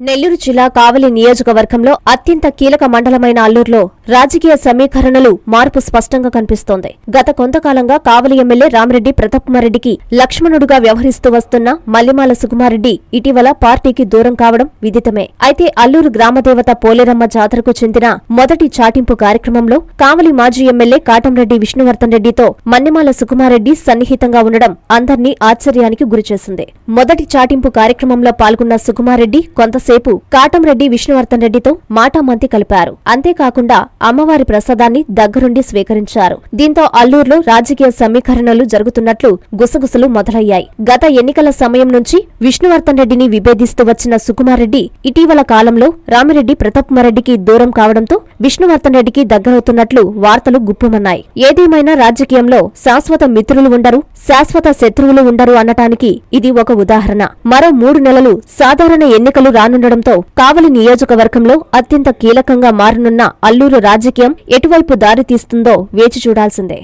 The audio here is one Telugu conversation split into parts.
నెల్లూరు జిల్లా కావలి నియోజకవర్గంలో అత్యంత కీలక మండలమైన అల్లూరులో రాజకీయ సమీకరణలు మార్పు స్పష్టంగా కనిపిస్తోంది. గత కొంతకాలంగా కావలి ఎమ్మెల్యే రామిరెడ్డి ప్రతాప్కుమారెడ్డికి లక్ష్మణుడుగా వ్యవహరిస్తూ వస్తున్న మల్లిమాల సుకుమారెడ్డి ఇటీవల పార్టీకి దూరం కావడం విదితమే. అయితే అల్లూరు గ్రామదేవత పోలేరమ్మ జాతరకు చెందిన మొదటి చాటింపు కార్యక్రమంలో కావలి మాజీ ఎమ్మెల్యే కాటంరెడ్డి విష్ణువర్ధన్ రెడ్డితో మన్నిమాల సుకుమారెడ్డి సన్నిహితంగా ఉండడం అందర్నీ ఆశ్చర్యానికి గురిచేసింది. మొదటి చాటింపు కార్యక్రమంలో పాల్గొన్న సుకుమారెడ్డి కొంతసేపు కాటంరెడ్డి విష్ణువర్ధన్ రెడ్డితో మాటామంతి కలిపారు. అంతేకాకుండా అమ్మవారి ప్రసాదాన్ని దగ్గరుండి స్వీకరించారు. దీంతో అల్లూరులో రాజకీయ సమీకరణలు జరుగుతున్నట్లు గుసగుసలు మొదలయ్యాయి. గత ఎన్నికల సమయం నుంచి విష్ణువర్ధన్ రెడ్డిని విభేదిస్తూ వచ్చిన సుకుమారెడ్డి ఇటీవల కాలంలో రామిరెడ్డి ప్రతాప్కుమారెడ్డికి దూరం కావడంతో విష్ణువర్ధన్ రెడ్డికి దగ్గరవుతున్నట్లు వార్తలు గుప్పుమన్నాయి. ఏదేమైనా రాజకీయంలో శాశ్వత మిత్రులు ఉండరు శాశ్వత శత్రువులు ఉండరు అనటానికి ఇది ఒక ఉదాహరణ. మరో మూడు నెలలు సాధారణ ఎన్నికలు రాను కానుండడంతో కావలి నియోజకవర్గంలో అత్యంత కీలకంగా మారనున్న అల్లూరు రాజకీయం ఎటువైపు దారి తీస్తుందో వేచి చూడాల్సిందే.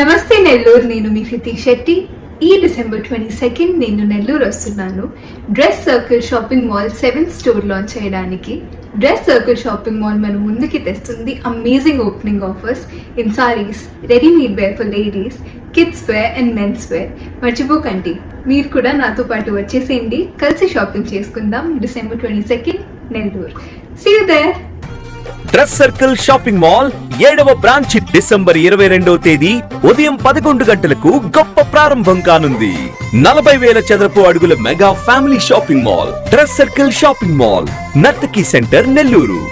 నమస్తే నెల్లూరు నేను మీ శెట్టి. ఈ డిసెంబర్ ట్వంటీ సెకండ్ నేను నెల్లూరు వస్తున్నాను. Dress Circle shopping mall seven store launch చేయడానికి. డ్రెస్ సర్కిల్ షాపింగ్ మాల్ మన ముందుకి తెస్తుంది amazing opening offers in saris readymade wear for ladies kids wear and mens wear మర్చిపోకండి. మీరు కూడా నాతో పాటు వచ్చేసేయండి. కలిసి షాపింగ్ చేసుకుందాం. December twenty second Nellore. See there Dress Circle shopping mall ఏడవ బ్రాంచ్ డిసెంబర్ ఇరవై రెండవ తేదీ ఉదయం పదకొండు గంటలకు గొప్ప ప్రారంభం కానుంది. నలభై వేల చదరపు అడుగుల mega family shopping mall Dress Circle shopping mall Nartaki centre Nellore.